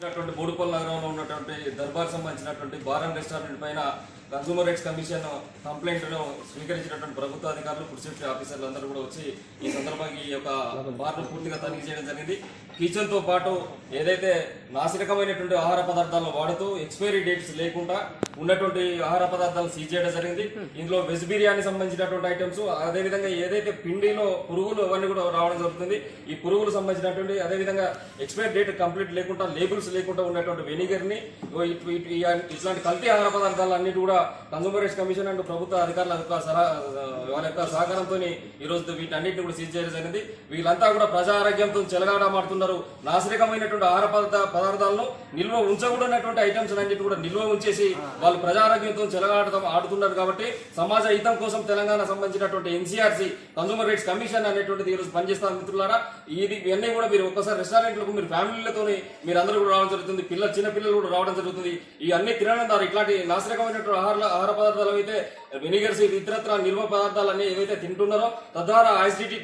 ఉన్నటువంటి నగరంలో ఉన్నటువంటి దర్బార్ సంబంధించినటువంటి బారం రెస్టారెంట్ పైన కన్సూమర్ రైట్స్ కమిషన్ కంప్లైంట్ను స్వీకరించినటువంటి ప్రభుత్వ అధికారులు ఫుడ్ సేఫ్టీ ఆఫీసర్లు అందరూ కూడా వచ్చి ఈ సందర్భంగా ఈ యొక్క బార్ను పూర్తిగా తనిఖీ చేయడం జరిగింది కిచెన్తో పాటు ఏదైతే నాసిరకమైనటువంటి ఆహార పదార్థాలను వాడుతూ ఎక్స్పైరీ డేట్స్ లేకుండా ఉన్నటువంటి ఆహార పదార్థాలు సీజ్ చేయడం జరిగింది ఇందులో వెజ్ బిర్యానీ సంబంధించినటువంటి ఐటమ్స్ అదేవిధంగా ఏదైతే పిండిలో పురుగులు అవన్నీ కూడా రావడం జరుగుతుంది ఈ పురుగులు సంబంధించినటువంటి అదేవిధంగా ఎక్స్పైరీ డేట్ కంప్లీట్ లేకుండా లేబుల్స్ లేకుండా ఉన్నటువంటి వెనిగర్ని ఇట్లాంటి కల్తీ ఆహార పదార్థాలు అన్నిటి కూడా కన్సూమర్ రైట్స్ కమిషన్ అండ్ ప్రభుత్వ అధికారుల వాళ్ళ యొక్క సహకారంతో ఈ రోజు వీటన్నిటిని కూడా సీజ్ చేయడం జరిగింది. వీళ్ళంతా కూడా ప్రజా ఆరోగ్యంతో చెలగాటమాడుతున్నారు నాశరికమైనటువంటి ఆహార పదార్థ పదార్థాలను నిల్వ ఉంచకూడనటువంటి ఐటమ్స్ అన్నిటి కూడా నిల్వ ఉంచేసి వాళ్ళు ప్రజా ఆరోగ్యంతో చెలగాటం ఆడుతున్నారు కాబట్టి సమాజ హితం కోసం తెలంగాణ సంబంధించినటువంటి ఎన్సీఆర్సీ కన్సూమర్ రైట్స్ కమిషన్ అనేటువంటిది ఈ రోజు పనిచేస్తాం మిత్రులారా. ఇది ఇవన్నీ కూడా మీరు ఒక్కసారి రెస్టారెంట్లకు మీరు ఫ్యామిలీలతో మీరు అందరూ కూడా రావడం జరుగుతుంది. పిల్లలు చిన్న పిల్లలు కూడా రావడం జరుగుతుంది. ఈ అన్ని తినడం ద్వారా ఇట్లాంటి నాశనకమైనటువంటి ఆహార ఆహార పదార్థాలు అయితే వినిగర్స్ ఇతరత్ర నిల్వ పదార్థాలు అన్ని ఏవైతే తింటున్నారో తద్వారా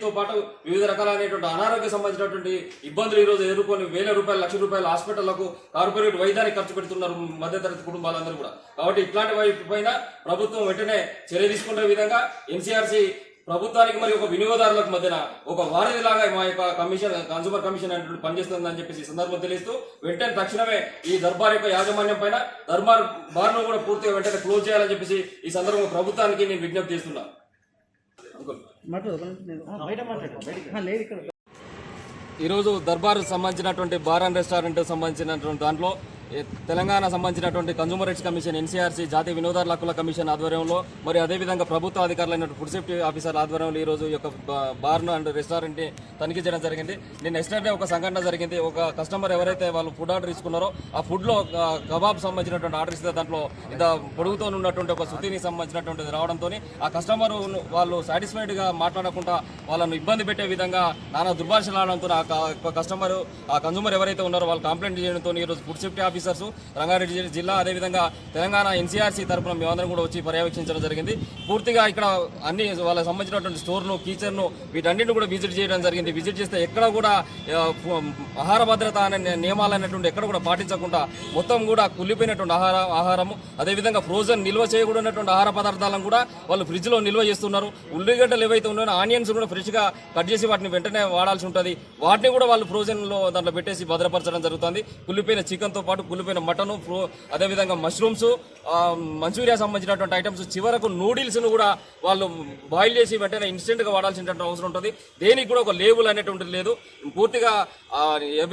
తో పాటు వివిధ రకాలైనటువంటి అనారోగ్య సంబంధించినటువంటి ఇబ్బందులు ఈ రోజు ఎదుర్కొని వేల రూపాయలు లక్ష రూపాయల హాస్పిటళ్ళకు కార్పొరేట్ వైద్యానికి ఖర్చు పెడుతున్నారు మధ్యతరగతి కుటుంబాలందరూ కూడా. కాబట్టి ఇట్లాంటి వైపు పైన ప్రభుత్వం వెంటనే చర్య తీసుకునే విధంగా ఎన్సీఆర్సీ ప్రభుత్వానికి మరి ఒక వినియోగదారులకు మధ్యన ఒక వారధిలాగా మా యొక్క కమిషన్ కన్సూమర్ కమిషన్ అనేటువంటి పనిచేస్తుందని చెప్పేసి ఈ సందర్భం తెలియస్తూ వెంటనే తక్షణమే ఈ దర్బార్ యొక్క యాజమాన్యం పైన దర్బార్ బార్ను కూడా పూర్తిగా వెంటనే క్లోజ్ చేయాలని చెప్పేసి ఈ సందర్భంగా ప్రభుత్వానికి నేను విజ్ఞప్తి చేస్తున్నా. బయట మాట్లాడు. లేదు ఇక్కడ. ఈరోజు దర్బార్ సంబంధించినటువంటి బార్ అండ్ రెస్టారెంట్ సంబంధించినటువంటి దాంట్లో తెలంగాణ సంబంధించినటువంటి కన్సూమర్ రైట్స్ కమిషన్ ఎన్సీఆర్సీ జాతీయ వినోదారుల హక్కుల కమిషన్ ఆధ్వర్యంలో మరి అదేవిధంగా ప్రభుత్వ అధికారులైన ఫుడ్ సేఫ్టీ ఆఫీసర్ ఆధ్వర్యంలో ఈ రోజు ఈ యొక్క బార్ను అండ్ రెస్టారెంట్ని తనిఖీ చేయడం జరిగింది. నేను నెక్స్ట్ డే ఒక సంఘటన జరిగింది. ఒక కస్టమర్ ఎవరైతే వాళ్ళు ఫుడ్ ఆర్డర్ ఇచ్చుకున్నారో ఆ ఫుడ్లో కబాబ్ సంబంధించినటువంటి ఆర్డర్ ఇస్తే దాంట్లో ఇంత పొడుగుతో ఉన్నటువంటి ఒక శుద్ధిని సంబంధించినటువంటిది రావడంతో ఆ కస్టమర్ వాళ్ళు సాటిస్ఫైడ్గా మాట్లాడకుండా వాళ్ళను ఇబ్బంది పెట్టే విధంగా నానా దుర్భాషలు ఆడడంతో ఆ కస్టమర్ ఆ కన్జూమర్ ఎవరైతే ఉన్నారో వాళ్ళు కంప్లైంట్ చేయడంతో ఈ రోజు ఫుడ్ సేఫ్టీ ఆఫీసర్స్ రంగారెడ్డి జిల్లా అదేవిధంగా తెలంగాణ ఎన్సీఆర్సీ తరఫున మేమందరం కూడా వచ్చి పర్యవేక్షించడం జరిగింది. పూర్తిగా ఇక్కడ అన్ని వాళ్ళకి సంబంధించినటువంటి స్టోర్ను కీచర్ను వీటన్నిటిని కూడా విజిట్ చేయడం జరిగింది. విజిట్ చేస్తే ఎక్కడ కూడా ఆహార భద్రత అనే నియమాలు అనేటువంటి ఎక్కడ కూడా పాటించకుండా మొత్తం కూడా కుళ్ళిపోయినటువంటి ఆహార ఆహారము అదేవిధంగా ఫ్రోజన్ నిల్వ చేయకూడనటువంటి ఆహార పదార్థాలను కూడా వాళ్ళు ఫ్రిడ్జ్లో నిల్వ చేస్తున్నారు. ఉల్లిగడ్డలు ఏవైతే ఉన్నాయో ఆనియన్స్ కూడా ఫ్రెష్గా కట్ చేసి వాటిని వెంటనే వాడాల్సి ఉంటుంది. వాటిని కూడా వాళ్ళు ఫ్రోజన్లో దాంట్లో పెట్టేసి భద్రపరచడం జరుగుతుంది. కుళ్ళిపోయిన చికెన్తో పాటు కుళ్ళిపోయిన మటను ఫ్రూ అదేవిధంగా మష్రూమ్స్ మంచూరియా సంబంధించినటువంటి ఐటమ్స్ చివరకు నూడిల్స్ను కూడా వాళ్ళు బాయిల్ చేసి వెంటనే ఇన్స్టెంట్గా వాడాల్సినటువంటి అవసరం ఉంటుంది. దేనికి కూడా ఒక లేబుల్ అనేటువంటిది లేదు. పూర్తిగా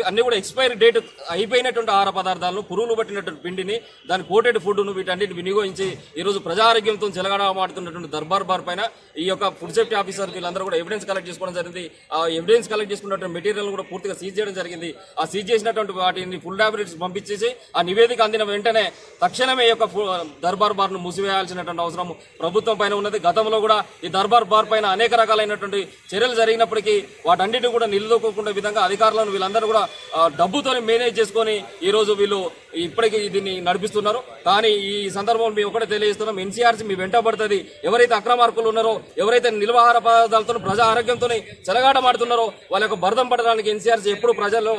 అన్ని కూడా ఎక్స్పైరీ డేట్ అయిపోయినటువంటి ఆహార పదార్థాలను పురుగులు పట్టినటువంటి పిండిని దాని కోటెడ్ ఫుడ్ను వీటన్నిటిని వినియోగించి ఈరోజు ప్రజారోగ్యంతో ప్రజా చెలగాడమాడుతున్నటువంటి దర్బార్ బార్ పైన ఈ యొక్క ఫుడ్ సేఫ్టీ ఆఫీసర్ వీళ్ళందరూ కూడా ఎవిడెన్స్ కలెక్ట్ చేసుకోవడం జరిగింది. ఆ ఎవిడెన్స్ కలెక్ట్ చేసుకున్నటువంటి మెటీరియల్ కూడా పూర్తిగా సీజ్ చేయడం జరిగింది. ఆ సీజ్ చేసినటువంటి వాటిని ఫుల్ టాబ్లెట్స్ పంపించేసి ఆ నివేదిక అందిన వెంటనే తక్షణమే ఈ యొక్క దర్బార్ బార్ను మూసివేయాల్సినటువంటి అవసరం ప్రభుత్వం పైన ఉన్నది. గతంలో కూడా ఈ దర్బార్ బార్ పైన అనేక రకాలైనటువంటి చర్యలు జరిగినప్పటికీ వాటన్నిటిని కూడా నిలుదొక్కకుండా విధంగా అధికారులను వీళ్ళందరూ కూడా డబ్బుతో మేనేజ్ చేసుకొని ఈ రోజు వీళ్ళు ఇప్పటికీ దీన్ని నడిపిస్తున్నారు. కానీ ఈ సందర్భంలో మేము ఒకటే తెలియజేస్తున్నాం. ఎన్సీఆర్సీ మీ వెంట పడుతుంది. ఎవరైతే అక్రమార్కులు ఉన్నారో ఎవరైతే నిల్వాహార పదార్థాలతో ప్రజా ఆరోగ్యంతో చెలగాటమాడుతున్నారో వాళ్ళ యొక్క బర్ధం పడడానికి ఎన్సీఆర్సీ ఎప్పుడు ప్రజల్లో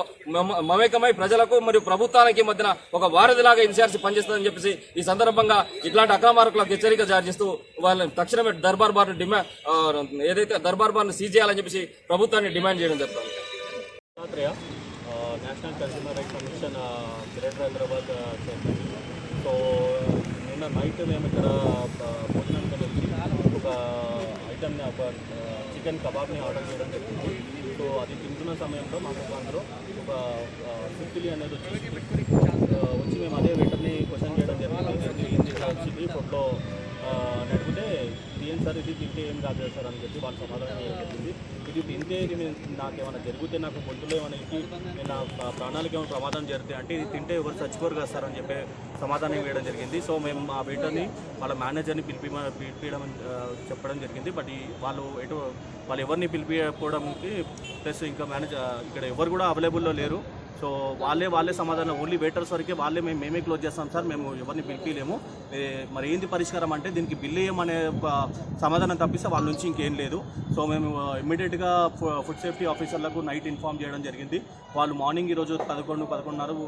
మమేకమై ప్రజలకు మరియు ప్రభుత్వానికి మధ్యన ఒక వారధిలాగా ఎన్సీఆర్సీ పనిచేస్తుందని చెప్పేసి ఈ సందర్భంగా ఇట్లాంటి అక్రమార్కులకు హెచ్చరిక జారీ చేస్తూ వాళ్ళని తక్షణమే దర్బార్ బార్ను డిమాండ్ ఏదైతే దర్బార్ బార్ను సీజ్ చేయాలని చెప్పేసి ప్రభుత్వాన్ని డిమాండ్ చేయడం జరుగుతుంది. National consumer right commission greater Hyderabad ఆ, సో నిన్న నైట్ మేము ఇక్కడ ఆ, వచ్చి ఒక ఐటమ్ని ఒక చికెన్ కబాబ్ని ఆర్డర్ చేయడం జరిగింది. సో అది తింటున్న సమయంలో మాకు ఒక అందులో ఒక సిక్కిలి అనేది వచ్చి వచ్చి మేము అదే వెంటనే క్వశ్చన్ చేయడం జరిగింది. ఏంది వచ్చింది ఫుడ్లో నడిపితే ఏం సార్ ఇది తింటే ఏం కాదు సార్? అని చెప్పి వాళ్ళు సమాధానం చేయడం జరిగింది. ఇది తింటే నాకేమైనా నేను నాకు ఏమైనా జరిగితే నాకు గొంతులో ఏమైనా ఇచ్చి నేను నా ప్రాణాలకు ఏమైనా ప్రమాదం జరిగితే అంటే ఇది తింటే ఎవరు చచ్చిపోరు కదా సార్ అని చెప్పి సమాధానం ఇవ్వడం జరిగింది. సో మేము మా వెయిటర్ని వాళ్ళ మేనేజర్ని పిలిపి పిలిపించడం చెప్పడం జరిగింది. బట్ ఈ వాళ్ళు ఎటు వాళ్ళు ఎవరిని పిలిపిపోవడానికి ప్లస్ ఇంకా మేనేజర్ ఇక్కడ ఎవరు కూడా అవైలబుల్లో లేరు. సో వాళ్ళే వాళ్ళే సమాధానం. ఓన్లీ వెయిటర్స్ వరకే వాళ్ళే మేము మేమే క్లోజ్ చేస్తాం సార్. మేము ఎవరిని పిలిపిలేము మరి ఏంది పరిష్కారం అంటే దీనికి బిల్ వేయమనే సమాధానం తప్పిస్తే వాళ్ళ నుంచి ఇంకేం లేదు. సో మేము ఇమ్మీడియట్గా ఫుడ్ సేఫ్టీ ఆఫీసర్లకు నైట్ ఇన్ఫామ్ చేయడం జరిగింది. వాళ్ళు మార్నింగ్ ఈరోజు పదకొండు పదకొండున్నరకు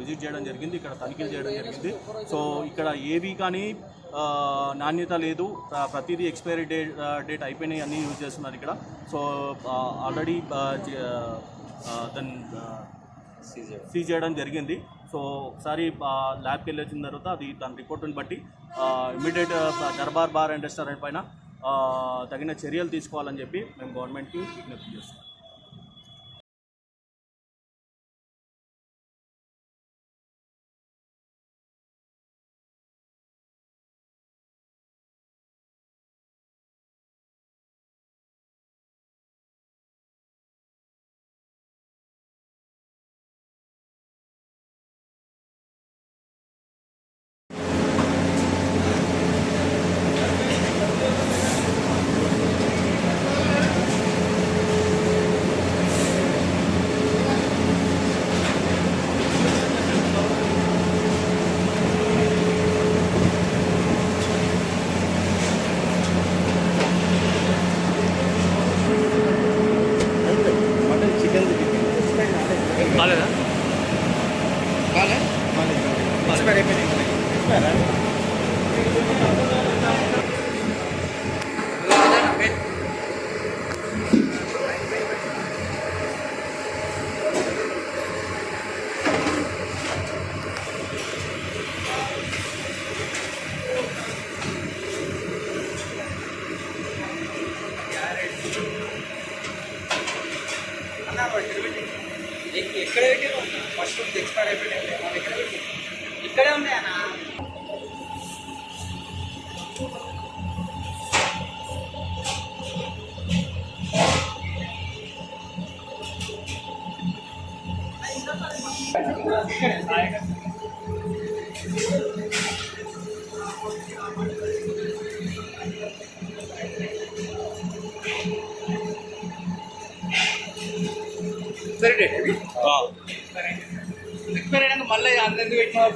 విజిట్ చేయడం జరిగింది. ఇక్కడ తనిఖీలు చేయడం జరిగింది. సో ఇక్కడ ఏవి కానీ నాణ్యత లేదు. ప్రతిదీ ఎక్స్పైరీ డేట్ డేట్ అయిపోయినాయి అన్నీ యూజ్ చేస్తున్నారు ఇక్కడ. సో ఆల్రెడీ దాన్ని సీజ్ చేయడం జరిగింది. సో ఒకసారి ల్యాబ్కి వెళ్ళి వచ్చిన తర్వాత అది దాని రిపోర్ట్ని బట్టి immediate Darbar bar and restaurant పైన తగిన చర్యలు తీసుకోవాలని చెప్పి మేము గవర్నమెంట్కి విజ్ఞప్తి చేస్తున్నాం మటన్ చికెన్ కాలేదా కాలే ఎక్స్పైర్ అయిపోయింది ఎక్స్పైర్ ఎక్కడ పెట్టారు ఫస్ట్ ఎక్స్పైర్ అయిపోయింది ఇక్కడే ఉన్నాయన్నా సరే ఎక్స్పైర్ అయినాక మళ్ళీ అందరికి పెట్టినావు